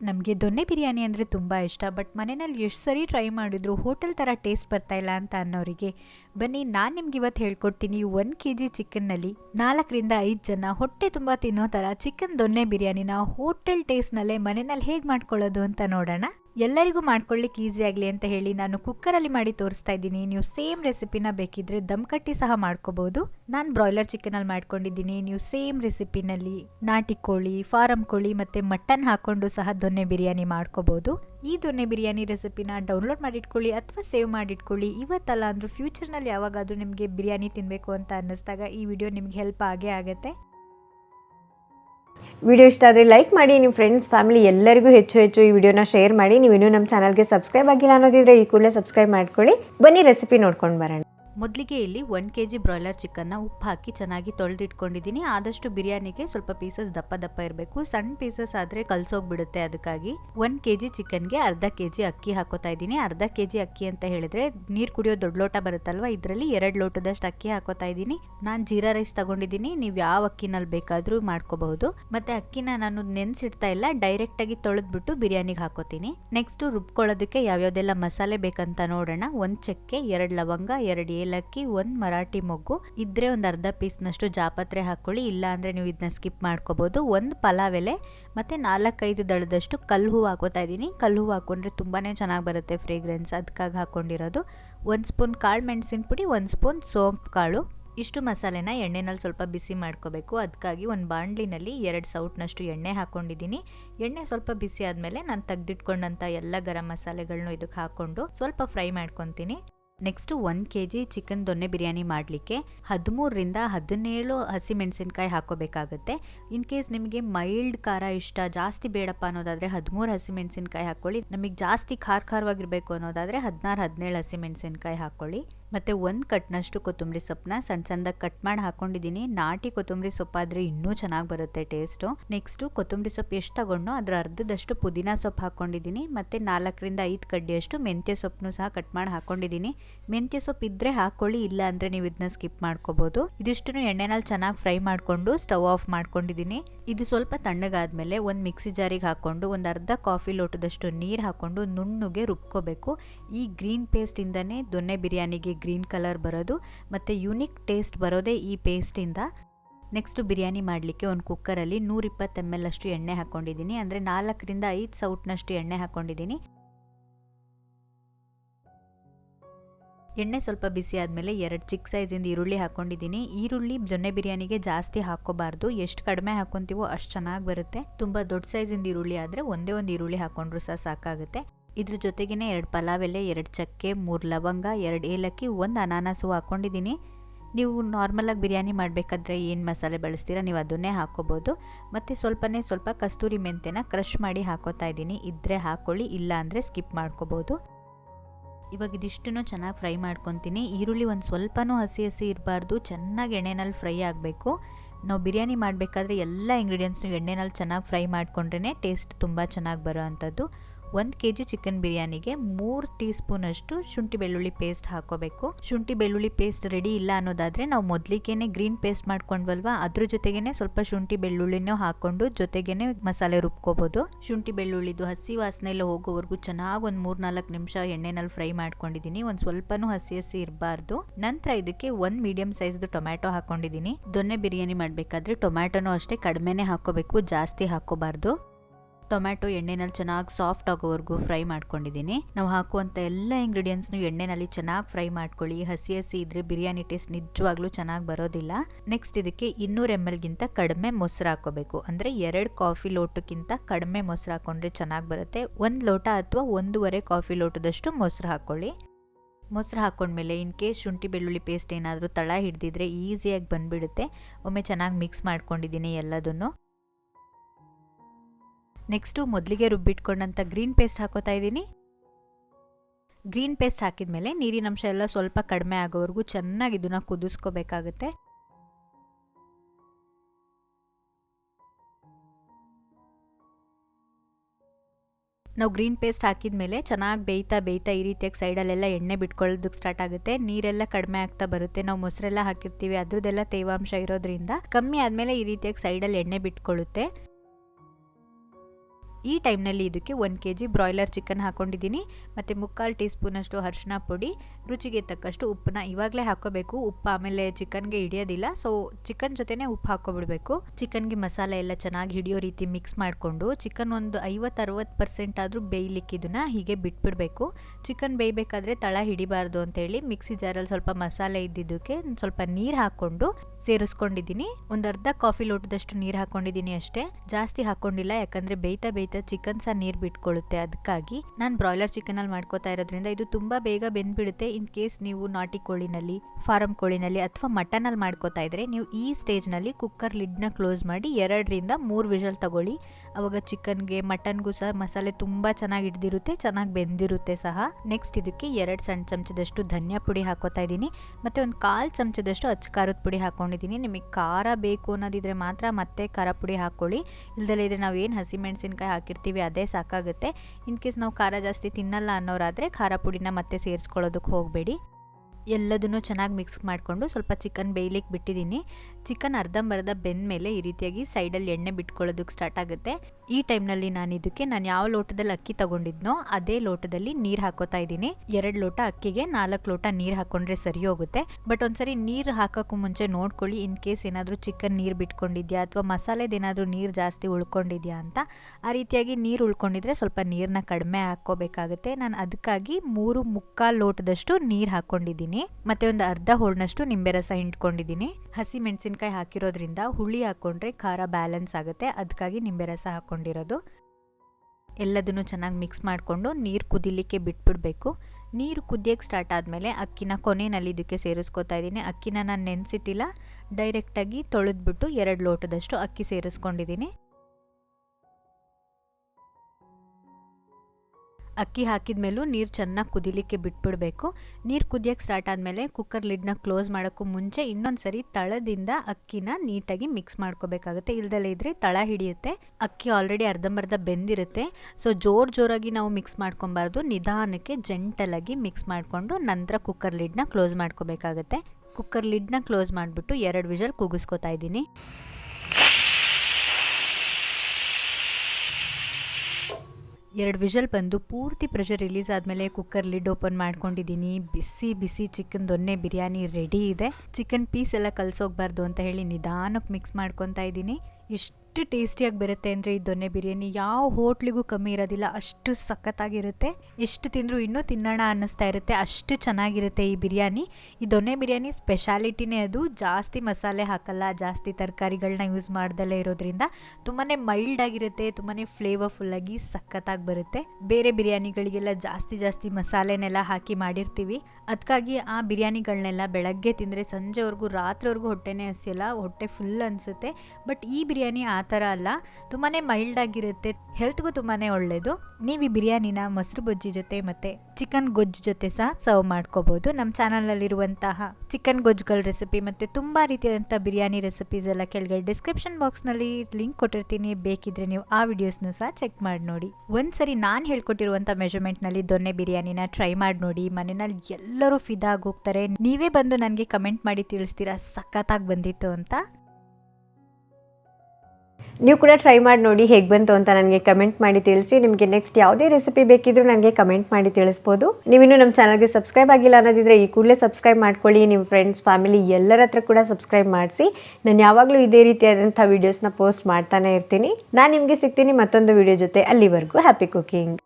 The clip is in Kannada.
ನಮಗೆ ದೊನ್ನೆ ಬಿರಿಯಾನಿ ಅಂದರೆ ತುಂಬ ಇಷ್ಟ, ಬಟ್ ಮನೆಯಲ್ಲಿ ಎಷ್ಟು ಸರಿ ಟ್ರೈ ಮಾಡಿದ್ರು ಹೋಟೆಲ್ ಥರ ಟೇಸ್ಟ್ ಬರ್ತಾ ಇಲ್ಲ ಅಂತ ಅನ್ನೋರಿಗೆ, ಬನ್ನಿ ನಾನು ನಿಮ್ಗೆ ಇವತ್ತು ಹೇಳ್ಕೊಡ್ತೀನಿ ಒಂದು ಕೆ ಜಿ ಚಿಕನ್ನಲ್ಲಿ ನಾಲ್ಕರಿಂದ ಐದು ಜನ ಹೊಟ್ಟೆ ತುಂಬ ತಿನ್ನೋ ಥರ ಚಿಕನ್ ದೊನ್ನೆ ಬಿರಿಯಾನಿನ ಹೋಟೆಲ್ ಟೇಸ್ಟ್ನಲ್ಲೇ ಮನೆಯಲ್ಲಿ ಹೇಗೆ ಮಾಡ್ಕೊಳ್ಳೋದು ಅಂತ ನೋಡೋಣ. ಎಲ್ಲರಿಗೂ ಮಾಡ್ಕೊಳ್ಳಿಕ್ಕೆ ಈಸಿ ಆಗಲಿ ಅಂತ ಹೇಳಿ ನಾನು ಕುಕ್ಕರಲ್ಲಿ ಮಾಡಿ ತೋರಿಸ್ತಾ ಇದ್ದೀನಿ. ನೀವು ಸೇಮ್ ರೆಸಿಪಿನ ಬೇಕಿದ್ರೆ ದಮ್ ಕಟ್ಟಿ ಸಹ ಮಾಡ್ಕೋಬಹುದು ನಾನು ಬ್ರಾಯ್ಲರ್ ಚಿಕನಲ್ಲಿ ಮಾಡ್ಕೊಂಡಿದ್ದೀನಿ. ನೀವು ಸೇಮ್ ರೆಸಿಪಿನಲ್ಲಿ ನಾಟಿ ಕೋಳಿ ಫಾರಂ ಕೋಳಿ ಮತ್ತೆ ಮಟನ್ ಹಾಕೊಂಡು ಸಹ ದೊನ್ನೆ ಬಿರಿಯಾನಿ ಮಾಡ್ಕೋಬಹುದು ಈ ದೊನ್ನೆ ಬಿರಿಯಾನಿ ರೆಸಿಪಿನ ಡೌನ್ಲೋಡ್ ಮಾಡಿಟ್ಕೊಳ್ಳಿ ಅಥವಾ ಸೇವ್ ಮಾಡಿಟ್ಕೊಳ್ಳಿ. ಇವತ್ತಲ್ಲ ಅಂದರೂ ಫ್ಯೂಚರ್ನಲ್ಲಿ ಯಾವಾಗಾದರೂ ನಿಮಗೆ ಬಿರಿಯಾನಿ ತಿನ್ನಬೇಕು ಅಂತ ಅನ್ನಿಸ್ದಾಗ ಈ ವಿಡಿಯೋ ನಿಮ್ಗೆ ಹೆಲ್ಪ್ ಆಗೇ ಆಗುತ್ತೆ. ವಿಡಿಯೋ ಇಷ್ಟ ಆದರೆ ಲೈಕ್ ಮಾಡಿ ನಿಮ್ಮ ಫ್ರೆಂಡ್ಸ್ ಫ್ಯಾಮಿಲಿ ಎಲ್ಲರಿಗೂ ಹೆಚ್ಚು ಹೆಚ್ಚು ಈ ವಿಡಿಯೋನ ಶೇರ್ ಮಾಡಿ. ನೀವು ಇನ್ನೂ ನಮ್ಮ ಚಾನಲ್ಗೆ ಸಬ್ಸ್ಕ್ರೈಬ್ ಆಗಿಲ್ಲ ಅನ್ನೋದಿದ್ರೆ ಈ ಕೂಡಲೇ ಸಬ್ಸ್ಕ್ರೈಬ್ ಮಾಡ್ಕೊಳ್ಳಿ. ಬನ್ನಿ ರೆಸಿಪಿ ನೋಡ್ಕೊಂಡು ಬರೋಣ. ಮೊದಲಿಗೆ ಇಲ್ಲಿ ಒನ್ ಕೆ ಜಿ ಬ್ರಾಯ್ಲರ್ ಚಿಕನ್ನ ಉಪ್ಪು ಹಾಕಿ ಚೆನ್ನಾಗಿ ತೊಳೆದಿಟ್ಕೊಂಡಿದ್ದೀನಿ. ಆದಷ್ಟು ಬಿರಿಯಾನಿಗೆ ಸ್ವಲ್ಪ ಪೀಸಸ್ ದಪ್ಪ ದಪ್ಪ ಇರಬೇಕು. ಸಣ್ಣ ಪೀಸಸ್ ಆದರೆ ಕಲ್ಸೋಗ್ಬಿಡುತ್ತೆ ಅದಕ್ಕಾಗಿ. ಒಂದು ಕೆ ಜಿ ಚಿಕನ್ಗೆ ಅರ್ಧ ಕೆ ಜಿ ಅಕ್ಕಿ ಹಾಕೋತಾ ಇದ್ದೀನಿ. ಅರ್ಧ ಕೆ ಜಿ ಅಕ್ಕಿ ಅಂತ ಹೇಳಿದ್ರೆ ನೀರು ಕುಡಿಯೋ ದೊಡ್ಡ ಲೋಟ ಬರುತ್ತಲ್ವ? ಇದರಲ್ಲಿ ಎರಡು ಲೋಟದಷ್ಟು ಅಕ್ಕಿ ಹಾಕೋತಾ ಇದ್ದೀನಿ. ನಾನು ಜೀರಾ ರೈಸ್ ತಗೊಂಡಿದ್ದೀನಿ. ನೀವು ಯಾವ ಅಕ್ಕಿನಲ್ಲಿ ಬೇಕಾದರೂ ಮಾಡ್ಕೋಬಹುದು. ಮತ್ತೆ ಅಕ್ಕಿನ ನಾನು ನೆನೆಸಿಡ್ತಾ ಇಲ್ಲ. ಡೈರೆಕ್ಟ್ ಆಗಿ ತೊಳೆದ್ಬಿಟ್ಟು ಬಿರಿಯಾನಿಗೆ ಹಾಕೋತೀನಿ. ನೆಕ್ಸ್ಟ್ ರುಬ್ಕೊಳ್ಳೋದಕ್ಕೆ ಯಾವ್ಯಾವ್ದೆಲ್ಲ ಮಸಾಲೆ ಬೇಕಂತ ನೋಡೋಣ. ಒಂದು ಚಕ್ಕೆ, ಎರಡು ಲವಂಗ, ಎರಡು ಏಲಕ್ಕಿ, ಒಂದು ಮರಾಠಿ ಮೊಗ್ಗು. ಇದ್ರೆ ಒಂದು ಅರ್ಧ ಪೀಸ್ನಷ್ಟು ಜಾಪತ್ರೆ ಹಾಕ್ಕೊಳ್ಳಿ. ಇಲ್ಲ ಅಂದರೆ ನೀವು ಇದನ್ನ ಸ್ಕಿಪ್ ಮಾಡ್ಕೋಬೋದು. ಒಂದು ಪಲಾವ್ ಎಲೆ, ಮತ್ತು ನಾಲ್ಕೈದು ದಳದಷ್ಟು ಕಲ್ಲು ಹೂವು ಹಾಕೋತಾ ಇದ್ದೀನಿ. ಕಲ್ಲು ಹೂವು ಹಾಕೊಂಡ್ರೆ ತುಂಬಾನೇ ಚೆನ್ನಾಗಿ ಬರುತ್ತೆ ಫ್ರೇಗ್ರೆನ್ಸ್ ಅದಕ್ಕಾಗಿ ಹಾಕೊಂಡಿರೋದು ಒಂದು ಸ್ಪೂನ್ ಕಾಳು ಮೆಣಸಿನ ಪುಡಿ, ಒಂದು ಸ್ಪೂನ್ ಸೋಂಪು ಕಾಳು. ಇಷ್ಟು ಮಸಾಲೆನ ಎಣ್ಣೆನಲ್ಲಿ ಸ್ವಲ್ಪ ಬಿಸಿ ಮಾಡ್ಕೋಬೇಕು. ಅದಕ್ಕಾಗಿ ಒಂದು ಬಾಣಲಿನಲ್ಲಿ ಎರಡು ಸೌಟ್ನಷ್ಟು ಎಣ್ಣೆ ಹಾಕೊಂಡಿದ್ದೀನಿ ಎಣ್ಣೆ ಸ್ವಲ್ಪ ಬಿಸಿ ಆದಮೇಲೆ ನಾನು ತೆಗೆದಿಟ್ಕೊಂಡಂಥ ಎಲ್ಲ ಗರಂ ಮಸಾಲೆಗಳನ್ನೂ ಇದಕ್ಕೆ ಹಾಕ್ಕೊಂಡು ಸ್ವಲ್ಪ ಫ್ರೈ ಮಾಡ್ಕೊತೀನಿ. ನೆಕ್ಸ್ಟು ಒಂದು ಕೆ ಜಿ ಚಿಕನ್ ದೊನ್ನೆ ಬಿರಿಯಾನಿ ಮಾಡಲಿಕ್ಕೆ ಹದಿಮೂರರಿಂದ ಹದಿನೇಳು ಹಸಿಮೆಣಸಿನ್ಕಾಯಿ ಹಾಕೋಬೇಕಾಗುತ್ತೆ ಇನ್ ಕೇಸ್ ನಿಮಗೆ ಮೈಲ್ಡ್ ಖಾರ ಇಷ್ಟ, ಜಾಸ್ತಿ ಬೇಡಪ್ಪ ಅನ್ನೋದಾದರೆ ಹದಿಮೂರು ಹಸಿಮೆಣಸಿನ್ಕಾಯಿ ಹಾಕ್ಕೊಳ್ಳಿ. ನಮಗೆ ಜಾಸ್ತಿ ಖಾರ ಖಾರವಾಗಿರಬೇಕು ಅನ್ನೋದಾದರೆ ಹದಿನಾರು ಹದಿನೇಳು ಹಸಿಮೆಣಸಿನ್ಕಾಯಿ ಹಾಕ್ಕೊಳ್ಳಿ. ಮತ್ತು ಒಂದು ಕಟ್ನಷ್ಟು ಕೊತ್ತಂಬರಿ ಸೊಪ್ಪನ್ನ ಸಣ್ಣ ಸಣ್ಣದಾಗಿ ಕಟ್ ಮಾಡಿ ಹಾಕೊಂಡಿದ್ದೀನಿ ನಾಟಿ ಕೊತ್ತಂಬರಿ ಸೊಪ್ಪಾದರೆ ಇನ್ನೂ ಚೆನ್ನಾಗಿ ಬರುತ್ತೆ ಟೇಸ್ಟು ನೆಕ್ಸ್ಟು ಕೊತ್ತಂಬರಿ ಸೊಪ್ಪು ಎಷ್ಟು ತಗೊಂಡು ಅದರ ಅರ್ಧದಷ್ಟು ಪುದೀನ ಸೊಪ್ಪು ಹಾಕೊಂಡಿದ್ದೀನಿ ಮತ್ತು ನಾಲ್ಕರಿಂದ ಐದು ಕಡ್ಡಿಯಷ್ಟು ಮೆಂತ್ಯ ಸೊಪ್ಪನ್ನು ಸಹ ಕಟ್ ಮಾಡಿ ಹಾಕೊಂಡಿದ್ದೀನಿ ಮೆಂತ್ಯ ಸೊಪ್ಪು ಇದ್ದರೆ ಹಾಕ್ಕೊಳ್ಳಿ ಇಲ್ಲ ಅಂದರೆ ನೀವು ಇದನ್ನ ಸ್ಕಿಪ್ ಮಾಡ್ಕೋಬೋದು. ಇದಿಷ್ಟು ಎಣ್ಣೆನಲ್ಲಿ ಚೆನ್ನಾಗಿ ಫ್ರೈ ಮಾಡಿಕೊಂಡು ಸ್ಟವ್ ಆಫ್ ಮಾಡ್ಕೊಂಡಿದ್ದೀನಿ ಇದು ಸ್ವಲ್ಪ ತಣ್ಣಗಾದ್ಮೇಲೆ ಒಂದು ಮಿಕ್ಸಿ ಜಾರಿಗೆ ಹಾಕ್ಕೊಂಡು ಒಂದು ಅರ್ಧ ಕಾಫಿ ಲೋಟದಷ್ಟು ನೀರು ಹಾಕೊಂಡು ನುಣ್ಣಗೆ ರುಬ್ಕೋಬೇಕು. ಈ ಗ್ರೀನ್ ಪೇಸ್ಟಿಂದನೇ ದೊನ್ನೆ ಬಿರಿಯಾನಿಗೆ ಗ್ರೀನ್ ಕಲರ್ ಬರೋದು ಮತ್ತು ಯುನಿಕ್ ಟೇಸ್ಟ್ ಬರೋದೇ ಈ ಪೇಸ್ಟಿಂದ. ನೆಕ್ಸ್ಟು ಬಿರಿಯಾನಿ ಮಾಡಲಿಕ್ಕೆ ಒಂದು ಕುಕ್ಕರಲ್ಲಿ ನೂರಿಪ್ಪತ್ತು ಎಂ ಎಲ್ ಅಷ್ಟು ಎಣ್ಣೆ ಹಾಕ್ಕೊಂಡಿದ್ದೀನಿ ಅಂದರೆ ನಾಲ್ಕರಿಂದ ಐದು ಸೌಟ್ನಷ್ಟು ಎಣ್ಣೆ ಹಾಕ್ಕೊಂಡಿದ್ದೀನಿ ಎಣ್ಣೆ ಸ್ವಲ್ಪ ಬಿಸಿ ಆದಮೇಲೆ ಎರಡು ಚಿಕ್ಕ ಸೈಜಿಂದ ಈರುಳ್ಳಿ ಹಾಕ್ಕೊಂಡಿದ್ದೀನಿ ಈರುಳ್ಳಿ ದೊನ್ನೆ ಬಿರಿಯಾನಿಗೆ ಜಾಸ್ತಿ ಹಾಕೋಬಾರ್ದು ಎಷ್ಟು ಕಡಿಮೆ ಹಾಕ್ಕೊತೀವೋ ಅಷ್ಟು ಚೆನ್ನಾಗಿ ಬರುತ್ತೆ. ತುಂಬ ದೊಡ್ಡ ಸೈಜಿಂದ ಈರುಳ್ಳಿ ಆದರೆ ಒಂದೇ ಒಂದು ಈರುಳ್ಳಿ ಹಾಕ್ಕೊಂಡ್ರೂ ಸಹ ಸಾಕಾಗುತ್ತೆ. ಇದ್ರ ಜೊತೆಗೇ ಎರಡು ಪಲಾವ್ ಎಲೆ, ಎರಡು ಚಕ್ಕೆ, ಮೂರು ಲವಂಗ, ಎರಡು ಏಲಕ್ಕಿ, ಒಂದು ಅನಾನಸು ಹಾಕ್ಕೊಂಡಿದ್ದೀನಿ ನೀವು ನಾರ್ಮಲಾಗಿ ಬಿರಿಯಾನಿ ಮಾಡಬೇಕಾದ್ರೆ ಏನು ಮಸಾಲೆ ಬಳಸ್ತೀರಾ ನೀವು ಅದನ್ನೇ ಹಾಕ್ಕೋಬೋದು ಮತ್ತು ಸ್ವಲ್ಪನೇ ಸ್ವಲ್ಪ ಕಸ್ತೂರಿ ಮೆಂತೆನ ಕ್ರಷ್ ಮಾಡಿ ಹಾಕೋತಾ ಇದ್ದೀನಿ. ಇದ್ದರೆ ಹಾಕ್ಕೊಳ್ಳಿ ಇಲ್ಲ ಅಂದರೆ ಸ್ಕಿಪ್ ಮಾಡ್ಕೋಬೋದು. ಇವಾಗ ಇದಿಷ್ಟನ್ನು ಚೆನ್ನಾಗಿ ಫ್ರೈ ಮಾಡ್ಕೊತೀನಿ. ಈರುಳ್ಳಿ ಒಂದು ಸ್ವಲ್ಪನೂ ಹಸಿ ಹಸಿ ಇರಬಾರ್ದು. ಚೆನ್ನಾಗಿ ಎಣ್ಣೆನಲ್ಲಿ ಫ್ರೈ ಆಗಬೇಕು. ನಾವು ಬಿರಿಯಾನಿ ಮಾಡಬೇಕಾದ್ರೆ ಎಲ್ಲ ಇಂಗ್ರೀಡಿಯೆಂಟ್ಸ್ನು ಎಣ್ಣೆನಲ್ಲಿ ಚೆನ್ನಾಗಿ ಫ್ರೈ ಮಾಡಿಕೊಂಡ್ರೆ ಟೇಸ್ಟ್ ತುಂಬ ಚೆನ್ನಾಗಿ ಬರೋ ಅಂಥದ್ದು. ಒಂದು ಕೆ ಜಿ ಚಿಕನ್ ಬಿರಿಯಾನಿಗೆ ಮೂರು ಟೀ ಸ್ಪೂನಷ್ಟು ಶುಂಠಿ ಬೆಳ್ಳುಳ್ಳಿ ಪೇಸ್ಟ್ ಹಾಕೋಬೇಕು. ಶುಂಠಿ ಬೆಳ್ಳುಳ್ಳಿ ಪೇಸ್ಟ್ ರೆಡಿ ಇಲ್ಲ ಅನ್ನೋದಾದರೆ ನಾವು ಮೊದಲಿಗೇನೆ ಗ್ರೀನ್ ಪೇಸ್ಟ್ ಮಾಡ್ಕೊಂಡ್ವಲ್ವಾ? ಅದ್ರ ಜೊತೆಗೇನೆ ಸ್ವಲ್ಪ ಶುಂಠಿ ಬೆಳ್ಳುಳ್ಳಿನೂ ಹಾಕೊಂಡು ಜೊತೆಗೇನೆ ಮಸಾಲೆ ರುಬ್ಕೋಬೋದು. ಶುಂಠಿ ಬೆಳ್ಳುಳ್ಳಿದು ಹಸಿ ವಾಸನೆ ಹೋಗೋವರೆಗೂ ಚೆನ್ನಾಗಿ ಒಂದು ಮೂರು ನಾಲ್ಕು ನಿಮಿಷ ಎಣ್ಣೆನಲ್ಲಿ ಫ್ರೈ ಮಾಡ್ಕೊಂಡಿದ್ದೀನಿ ಒಂದು ಸ್ವಲ್ಪನೂ ಹಸಿ ಹಸಿ ಇರಬಾರ್ದು. ನಂತರ ಇದಕ್ಕೆ ಒಂದು ಮೀಡಿಯಂ ಸೈಜ್ದು ಟೊಮ್ಯಾಟೊ ಹಾಕೊಂಡಿದ್ದೀನಿ ದೊನ್ನೆ ಬಿರಿಯಾನಿ ಮಾಡಬೇಕಾದ್ರೆ ಟೊಮ್ಯಾಟೊನೂ ಅಷ್ಟೇ ಕಡಿಮೆನೇ ಹಾಕೋಬೇಕು, ಜಾಸ್ತಿ ಹಾಕೋಬಾರ್ದು. ಟೊಮ್ಯಾಟೊ ಎಣ್ಣೆನಲ್ಲಿ ಚೆನ್ನಾಗಿ ಸಾಫ್ಟ್ ಆಗೋವರೆಗೂ ಫ್ರೈ ಮಾಡ್ಕೊಂಡಿದ್ದೀನಿ. ನಾವು ಹಾಕುವಂಥ ಎಲ್ಲ ಇಂಗ್ರೀಡಿಯೆಂಟ್ಸ್ನು ಎಣ್ಣೆನಲ್ಲಿ ಚೆನ್ನಾಗಿ ಫ್ರೈ ಮಾಡ್ಕೊಳ್ಳಿ. ಹಸಿ ಹಸಿ ಇದ್ರೆ ಬಿರಿಯಾನಿ ಟೇಸ್ಟ್ ನಿಜವಾಗ್ಲೂ ಚೆನ್ನಾಗಿ ಬರೋದಿಲ್ಲ. ನೆಕ್ಸ್ಟ್ ಇದಕ್ಕೆ ಇನ್ನೂರು ಎಂ ಎಲ್ಗಿಂತ ಕಡಿಮೆ ಮೊಸರು ಹಾಕೋಬೇಕು ಅಂದರೆ ಎರಡು ಕಾಫಿ ಲೋಟಕ್ಕಿಂತ ಕಡಿಮೆ ಮೊಸರು ಹಾಕೊಂಡ್ರೆ ಚೆನ್ನಾಗಿ ಬರುತ್ತೆ. ಒಂದು ಲೋಟ ಅಥವಾ ಒಂದೂವರೆ ಕಾಫಿ ಲೋಟದಷ್ಟು ಮೊಸರು ಹಾಕ್ಕೊಳ್ಳಿ. ಮೊಸರು ಹಾಕ್ಕೊಂಡ್ಮೇಲೆ ಇನ್ ಕೇಸ್ ಶುಂಠಿ ಬೆಳ್ಳುಳ್ಳಿ ಪೇಸ್ಟ್ ಏನಾದರೂ ತಳ ಹಿಡ್ದಿದ್ರೆ ಈಸಿಯಾಗಿ ಬಂದ್ಬಿಡುತ್ತೆ. ಒಮ್ಮೆ ಚೆನ್ನಾಗಿ ಮಿಕ್ಸ್ ಮಾಡ್ಕೊಂಡಿದ್ದೀನಿ ಎಲ್ಲದನ್ನು. ನೆಕ್ಸ್ಟು ಮೊದಲಿಗೆ ರುಬ್ಬಿಟ್ಕೊಂಡಂಥ ಗ್ರೀನ್ ಪೇಸ್ಟ್ ಹಾಕೋತಾ ಇದ್ದೀನಿ. ಗ್ರೀನ್ ಪೇಸ್ಟ್ ಹಾಕಿದ ಮೇಲೆ ನೀರಿನ ನೀರಿನಂಶ ಎಲ್ಲ ಸ್ವಲ್ಪ ಕಡಿಮೆ ಆಗೋವರೆಗೂ ಚೆನ್ನಾಗಿ ಇದನ್ನು ಕುದಿಸ್ಕೋಬೇಕಾಗುತ್ತೆ. ನಾವು ಗ್ರೀನ್ ಪೇಸ್ಟ್ ಹಾಕಿದ ಮೇಲೆ ಚೆನ್ನಾಗಿ ಬೇಯ್ತಾ ಬೇಯ್ತಾ ಈ ರೀತಿಯಾಗಿ ಸೈಡಲ್ಲೆಲ್ಲ ಎಣ್ಣೆ ಬಿಟ್ಕೊಳ್ಳೋದಕ್ಕೆ ಸ್ಟಾರ್ಟ್ ಆಗುತ್ತೆ. ನೀರೆಲ್ಲ ಕಡಿಮೆ ಆಗ್ತಾ ಬರುತ್ತೆ. ನಾವು ಮೊಸರೆಲ್ಲ ಹಾಕಿರ್ತೀವಿ. ಅದ್ರದ್ದೆಲ್ಲ ತೇವಾಂಶ ಇರೋದ್ರಿಂದ ಕಮ್ಮಿ ಆದಮೇಲೆ ಈ ರೀತಿಯಾಗಿ ಸೈಡಲ್ಲಿ ಎಣ್ಣೆ ಬಿಟ್ಕೊಳ್ಳುತ್ತೆ. ಈ ಟೈಮ್ನಲ್ಲಿ ಇದಕ್ಕೆ ಒಂದು ಕೆ ಜಿ ಬ್ರಾಯ್ಲರ್ ಚಿಕನ್ ಹಾಕೊಂಡಿದ್ದೀನಿ ಮತ್ತು ಮುಕ್ಕಾಲು ಟೀ ಸ್ಪೂನಷ್ಟು ಅರಿಶಿನ ಪುಡಿ, ರುಚಿಗೆ ತಕ್ಕಷ್ಟು ಉಪ್ಪನ್ನ ಇವಾಗಲೇ ಹಾಕೋಬೇಕು. ಉಪ್ಪು ಆಮೇಲೆ ಚಿಕನ್ಗೆ ಹಿಡಿಯೋದಿಲ್ಲ. ಸೊ ಚಿಕನ್ ಜೊತೆನೇ ಉಪ್ಪು ಹಾಕ್ಕೊಬಿಡ್ಬೇಕು. ಚಿಕನ್ಗೆ ಮಸಾಲೆ ಎಲ್ಲ ಚೆನ್ನಾಗಿ ಹಿಡಿಯೋ ರೀತಿ ಮಿಕ್ಸ್ ಮಾಡಿಕೊಂಡು, ಚಿಕನ್ ಒಂದು ಐವತ್ತು ಅರವತ್ತು ಪರ್ಸೆಂಟ್ ಆದರೂ ಬೇಯಲಿಕ್ಕೆ ಇದನ್ನು ಹೀಗೆ ಬಿಟ್ಬಿಡಬೇಕು. ಚಿಕನ್ ಬೇಯಬೇಕಾದ್ರೆ ತಳ ಹಿಡಿಬಾರ್ದು ಅಂತೇಳಿ ಮಿಕ್ಸಿ ಜಾರಲ್ಲಿ ಸ್ವಲ್ಪ ಮಸಾಲೆ ಇದ್ದಿದ್ದಕ್ಕೆ ಸ್ವಲ್ಪ ನೀರು ಹಾಕ್ಕೊಂಡು ಸೇರಿಸ್ಕೊಂಡಿದ್ದೀನಿ. ಒಂದು ಅರ್ಧ ಕಾಫಿ ಲೋಟದಷ್ಟು ನೀರು ಹಾಕೊಂಡಿದ್ದೀನಿ ಅಷ್ಟೇ. ಜಾಸ್ತಿ ಹಾಕೊಂಡಿಲ್ಲ, ಯಾಕಂದ್ರೆ ಬೇಯ್ತಾ ಬೇಯ್ತಾ ಚಿಕನ್ ಸಹ ನೀರು ಬಿಟ್ಕೊಳ್ಳುತ್ತೆ ಅದಕ್ಕಾಗಿ ನಾನು ಬ್ರಾಯ್ಲರ್ ಚಿಕನಲ್ಲಿ ಮಾಡ್ಕೋತಾ ಇರೋದ್ರಿಂದ ಇದು ತುಂಬಾ ಬೇಗ ಬೆಂದ್ಬಿಡುತ್ತೆ. ಇನ್ ಕೇಸ್ ನೀವು ನಾಟಿ ಕೋಳಿನಲ್ಲಿ ಫಾರಂ ಕೋಳಿನಲ್ಲಿ ಅಥವಾ ಮಟನಲ್ಲಿ ಮಾಡ್ಕೋತಾ ಇದ್ರೆ, ನೀವು ಈ ಸ್ಟೇಜ್ನಲ್ಲಿ ಕುಕ್ಕರ್ ಲಿಡ್ನ ಕ್ಲೋಸ್ ಮಾಡಿ ಎರಡರಿಂದ ಮೂರು ವಿಷಲ್ ತಗೊಳ್ಳಿ. ಅವಾಗ ಚಿಕನ್ಗೆ, ಮಟನ್ಗೂ ಸಹ ಮಸಾಲೆ ತುಂಬ ಚೆನ್ನಾಗಿ ಹಿಡ್ದಿರುತ್ತೆ, ಚೆನ್ನಾಗಿ ಬೆಂದಿರುತ್ತೆ ಸಹ. ನೆಕ್ಸ್ಟ್ ಇದಕ್ಕೆ ಎರಡು ಸಣ್ಣ ಚಮಚದಷ್ಟು ಧನಿಯಾ ಪುಡಿ ಹಾಕೋತಾ ಇದ್ದೀನಿ. ಮತ್ತು ಒಂದು ಕಾಲು ಚಮಚದಷ್ಟು ಅಚ್ಚ ಖಾರದ ಪುಡಿ ಹಾಕ್ಕೊಂಡಿದ್ದೀನಿ ನಿಮಗೆ ಖಾರ ಬೇಕು ಅನ್ನೋದಿದ್ರೆ ಮಾತ್ರ ಮತ್ತೆ ಖಾರ ಪುಡಿ ಹಾಕ್ಕೊಳ್ಳಿ ಇಲ್ದಲ್ಲೇ ಇದ್ರೆ ನಾವು ಏನು ಹಸಿಮೆಣಸಿನ್ಕಾಯಿ ಹಾಕಿರ್ತೀವಿ ಅದೇ ಸಾಕಾಗುತ್ತೆ. ಇನ್ ಕೇಸ್ ನಾವು ಖಾರ ಜಾಸ್ತಿ ತಿನ್ನಲ್ಲ ಅನ್ನೋರಾದರೆ ಖಾರ ಪುಡಿನ ಮತ್ತೆ ಸೇರಿಸ್ಕೊಳ್ಳೋದಕ್ಕೆ ಹೋಗಬೇಡಿ. ಎಲ್ಲದನ್ನು ಚೆನ್ನಾಗಿ ಮಿಕ್ಸ್ ಮಾಡಿಕೊಂಡು ಸ್ವಲ್ಪ ಚಿಕನ್ ಬೇಯ್ಲಿಕ್ಕೆ ಬಿಟ್ಟಿದ್ದೀನಿ. ಚಿಕನ್ ಅರ್ಧಂಬರ್ಧ ಬೆಂದ ಮೇಲೆ ಈ ರೀತಿಯಾಗಿ ಸೈಡಲ್ಲಿ ಎಣ್ಣೆ ಬಿಟ್ಕೊಳ್ಳೋದಕ್ಕೆ ಸ್ಟಾರ್ಟ್ ಆಗುತ್ತೆ. ಈ ಟೈಮ್ನಲ್ಲಿ ನಾನು ಇದಕ್ಕೆ ನಾನು ಯಾವ ಲೋಟದಲ್ಲಿ ಅಕ್ಕಿ ತಗೊಂಡಿದ್ನೋ ಅದೇ ಲೋಟದಲ್ಲಿ ನೀರು ಹಾಕೋತಾ ಇದ್ದೀನಿ. ಎರಡು ಲೋಟ ಅಕ್ಕಿಗೆ ನಾಲ್ಕು ಲೋಟ ನೀರು ಹಾಕೊಂಡ್ರೆ ಸರಿ ಹೋಗುತ್ತೆ. ಬಟ್ ಒಂದ್ಸರಿ ನೀರು ಹಾಕೋಕ್ಕೂ ಮುಂಚೆ ನೋಡ್ಕೊಳ್ಳಿ ಇನ್ ಕೇಸ್ ಏನಾದರೂ ಚಿಕನ್ ನೀರು ಬಿಟ್ಕೊಂಡಿದ್ಯಾ ಅಥವಾ ಮಸಾಲೆದೇನಾದರೂ ನೀರು ಜಾಸ್ತಿ ಉಳ್ಕೊಂಡಿದ್ಯಾ ಅಂತ. ಆ ರೀತಿಯಾಗಿ ನೀರು ಉಳ್ಕೊಂಡಿದ್ರೆ ಸ್ವಲ್ಪ ನೀರನ್ನ ಕಡಿಮೆ ಹಾಕ್ಕೋಬೇಕಾಗುತ್ತೆ. ನಾನು ಅದಕ್ಕಾಗಿ ಮೂರು ಮುಕ್ಕಾಲು ಲೋಟದಷ್ಟು ನೀರು ಹಾಕ್ಕೊಂಡಿದ್ದೀನಿ ಮತ್ತೆ ಒಂದು ಅರ್ಧ ಹೋಳ್ನಷ್ಟು ನಿಂಬೆ ರಸ ಹಿಂಡ್ಕೊಂಡಿದ್ದೀನಿ. ಹಸಿ ಮೆಣಸಿನ್ಕಾಯಿ ಹಾಕಿರೋದ್ರಿಂದ ಹುಳಿ ಹಾಕೊಂಡ್ರೆ ಖಾರ ಬ್ಯಾಲೆನ್ಸ್ ಆಗುತ್ತೆ. ಅದಕ್ಕಾಗಿ ನಿಂಬೆ ರಸ ಹಾಕೊಂಡಿರೋದು. ಎಲ್ಲದನ್ನು ಚೆನ್ನಾಗಿ ಮಿಕ್ಸ್ ಮಾಡಿಕೊಂಡು ನೀರು ಕುದಿಲಿಕ್ಕೆ ಬಿಟ್ಬಿಡಬೇಕು. ನೀರು ಕುದಿಯೋಕ್ಕೆ ಸ್ಟಾರ್ಟ್ ಆದಮೇಲೆ ಅಕ್ಕಿನ ಕೊನೆಯಲ್ಲಿ ಇದಕ್ಕೆ ಸೇರಿಸ್ಕೊತಾ ಇದ್ದೀನಿ. ಅಕ್ಕಿನ ನಾನು ನೆನೆಸಿಟ್ಟಿಲ್ಲ. ಡೈರೆಕ್ಟಾಗಿ ತೊಳೆದ್ಬಿಟ್ಟು ಎರಡು ಲೋಟದಷ್ಟು ಅಕ್ಕಿ ಸೇರಿಸ್ಕೊಂಡಿದ್ದೀನಿ. ಅಕ್ಕಿ ಹಾಕಿದ ಮೇಲೂ ನೀರು ಚೆನ್ನಾಗಿ ಕುದಿಲಿಕ್ಕೆ ಬಿಟ್ಬಿಡಬೇಕು. ನೀರು ಕುದಿಯೋಕ್ಕೆ ಸ್ಟಾರ್ಟ್ ಆದಮೇಲೆ ಕುಕ್ಕರ್ ಲಿಡ್ನ ಕ್ಲೋಸ್ ಮಾಡೋಕ್ಕೂ ಮುಂಚೆ ಇನ್ನೊಂದು ಸರಿ ತಳದಿಂದ ಅಕ್ಕಿನ ನೀಟಾಗಿ ಮಿಕ್ಸ್ ಮಾಡ್ಕೋಬೇಕಾಗುತ್ತೆ. ಇಲ್ದಲೇ ಇದ್ರೆ ತಳ ಹಿಡಿಯುತ್ತೆ. ಅಕ್ಕಿ ಆಲ್ರೆಡಿ ಅರ್ಧಂಬರ್ಧ ಬೆಂದಿರುತ್ತೆ. ಸೊ ಜೋರು ಜೋರಾಗಿ ನಾವು ಮಿಕ್ಸ್ ಮಾಡ್ಕೊಬಾರ್ದು. ನಿಧಾನಕ್ಕೆ ಜೆಂಟಲಾಗಿ ಮಿಕ್ಸ್ ಮಾಡಿಕೊಂಡು ನಂತರ ಕುಕ್ಕರ್ ಲಿಡ್ನ ಕ್ಲೋಸ್ ಮಾಡ್ಕೋಬೇಕಾಗುತ್ತೆ. ಕುಕ್ಕರ್ ಲಿಡ್ನ ಕ್ಲೋಸ್ ಮಾಡಿಬಿಟ್ಟು ಎರಡು ವಿಷಲ್ ಕೂಗಿಸ್ಕೊತಾ ಇದ್ದೀನಿ. ಎರಡು ವಿಷಲ್ ಬಂದು ಪೂರ್ತಿ ಪ್ರೆಷರ್ ರಿಲೀಸ್ ಆದಮೇಲೆ ಕುಕ್ಕರ್ ಲಿಡ್ ಓಪನ್ ಮಾಡ್ಕೊಂಡಿದ್ದೀನಿ. ಬಿಸಿ ಬಿಸಿ ಚಿಕನ್ ದೊನ್ನೆ ಬಿರಿಯಾನಿ ರೆಡಿ ಇದೆ. ಚಿಕನ್ ಪೀಸ್ ಎಲ್ಲ ಕಲಸೋಗ್ಬಾರ್ದು ಅಂತ ಹೇಳಿ ನಿಧಾನಕ್ಕೆ ಮಿಕ್ಸ್ ಮಾಡ್ಕೊತಾ ಇದ್ದೀನಿ. ಎಷ್ಟು ಟೇಸ್ಟಿಯಾಗಿ ಬರುತ್ತೆ ಅಂದರೆ ಈ ದೊನ್ನೆ ಬಿರಿಯಾನಿ? ಯಾವ ಹೋಟ್ಲಿಗೂ ಕಮ್ಮಿ ಇರೋದಿಲ್ಲ, ಅಷ್ಟು ಸಖತ್ತಾಗಿರುತ್ತೆ. ಎಷ್ಟು ತಿಂದರೂ ಇನ್ನೂ ತಿನ್ನೋಣ ಅನ್ನಿಸ್ತಾ ಇರುತ್ತೆ, ಅಷ್ಟು ಚೆನ್ನಾಗಿರುತ್ತೆ ಈ ಬಿರಿಯಾನಿ. ಈ ದೊನ್ನೆ ಬಿರಿಯಾನಿ ಸ್ಪೆಷಾಲಿಟಿನೇ ಅದು. ಜಾಸ್ತಿ ಮಸಾಲೆ ಹಾಕಲ್ಲ, ಜಾಸ್ತಿ ತರಕಾರಿಗಳನ್ನ ಯೂಸ್ ಮಾಡ್ದಲ್ಲೇ ಇರೋದ್ರಿಂದ ತುಂಬಾ ಮೈಲ್ಡ್ ಆಗಿರುತ್ತೆ ತುಂಬಾ ಫ್ಲೇವರ್ಫುಲ್ಲಾಗಿ ಸಖತ್ತಾಗಿ ಬರುತ್ತೆ. ಬೇರೆ ಬಿರಿಯಾನಿಗಳಿಗೆಲ್ಲ ಜಾಸ್ತಿ ಜಾಸ್ತಿ ಮಸಾಲೆನೆಲ್ಲ ಹಾಕಿ ಮಾಡಿರ್ತೀವಿ. ಅದಕ್ಕಾಗಿ ಆ ಬಿರಿಯಾನಿಗಳನ್ನೆಲ್ಲ ಬೆಳಗ್ಗೆ ತಿಂದರೆ ಸಂಜೆವರೆಗೂ, ರಾತ್ರಿವರೆಗೂ ಹೊಟ್ಟೆನೇ ಹಸಿಯಲ್ಲ, ಹೊಟ್ಟೆ ಫುಲ್ ಅನಿಸುತ್ತೆ. ಬಟ್ ಈ ಬಿರಿಯಾನಿ ಆ ಥರ ಅಲ್ಲ. ತುಂಬಾ ಮೈಲ್ಡ್ ಆಗಿರುತ್ತೆ. ಹೆಲ್ತ್ಗೂ ತುಂಬಾ ಒಳ್ಳೆಯದು ನೀವು ಈ ಬಿರಿಯಾನಿನ ಮೊಸರು ಬೊಜ್ಜಿ ಜೊತೆ ಮತ್ತು ಚಿಕನ್ ಗೊಜ್ಜು ಜೊತೆ ಸಹ ಸರ್ವ್ ಮಾಡ್ಕೋಬೋದು. ನಮ್ಮ ಚಾನಲಲ್ಲಿರುವಂತಹ ಚಿಕನ್ ಗೊಜ್ಜುಗಳ ರೆಸಿಪಿ ಮತ್ತು ತುಂಬ ರೀತಿಯಾದಂಥ ಬಿರಿಯಾನಿ ರೆಸಿಪೀಸ್ ಎಲ್ಲ ಕೆಳಗಡೆ ಡಿಸ್ಕ್ರಿಪ್ಷನ್ ಬಾಕ್ಸ್ನಲ್ಲಿ ಲಿಂಕ್ ಕೊಟ್ಟಿರ್ತೀನಿ. ಬೇಕಿದ್ರೆ ನೀವು ಆ ವಿಡಿಯೋಸ್ನ ಸಹ ಚೆಕ್ ಮಾಡಿ ನೋಡಿ. ಒಂದ್ಸರಿ ನಾನು ಹೇಳ್ಕೊಟ್ಟಿರುವಂಥ ಮೆಜರ್ಮೆಂಟ್ನಲ್ಲಿ ದೊನ್ನೆ ಬಿರಿಯಾನಿನ ಟ್ರೈ ಮಾಡಿ ನೋಡಿ. ಮನೆಯಲ್ಲಿ ಎಲ್ಲರೂ ಫಿದಾಗಿ ಹೋಗ್ತಾರೆ. ನೀವೇ ಬಂದು ನನಗೆ ಕಮೆಂಟ್ ಮಾಡಿ ತಿಳಿಸ್ತೀರಾ? ಸಖತ್ತಾಗಿ ಬಂದಿತ್ತು ಅಂತ. ನೀವು ಕೂಡ ಟ್ರೈ ಮಾಡಿ ನೋಡಿ ಹೇಗೆ ಬಂತು ಅಂತ ನನಗೆ ಕಮೆಂಟ್ ಮಾಡಿ ತಿಳಿಸಿ. ನಿಮಗೆ ನೆಕ್ಸ್ಟ್ ಯಾವುದೇ ರೆಸಿಪಿ ಬೇಕಿದ್ರು ನನಗೆ ಕಮೆಂಟ್ ಮಾಡಿ ತಿಳಿಸ್ಬೋದು. ನೀವಿನ್ನೂ ನಮ್ಮ ಚಾನಲ್ಗೆ ಸಬ್ಸ್ಕ್ರೈಬ್ ಆಗಿಲ್ಲ ಅನ್ನೋದಿದ್ರೆ ಈ ಕೂಡಲೇ ಸಬ್ಸ್ಕ್ರೈಬ್ ಮಾಡ್ಕೊಳ್ಳಿ. ನಿಮ್ಮ ಫ್ರೆಂಡ್ಸ್ ಫ್ಯಾಮಿಲಿ ಎಲ್ಲರ ಹತ್ರ ಕೂಡ ಸಬ್ಸ್ಕ್ರೈಬ್ ಮಾಡಿಸಿ. ನಾನು ಯಾವಾಗಲೂ ಇದೇ ರೀತಿಯಾದಂಥ ವೀಡಿಯೋಸ್ನ ಪೋಸ್ಟ್ ಮಾಡ್ತಾನೆ ಇರ್ತೀನಿ. ನಾನು ನಿಮಗೆ ಸಿಗ್ತೀನಿ ಮತ್ತೊಂದು ವಿಡಿಯೋ ಜೊತೆ. ಅಲ್ಲಿವರೆಗೂ ಹ್ಯಾಪಿ ಕುಕಿಂಗ್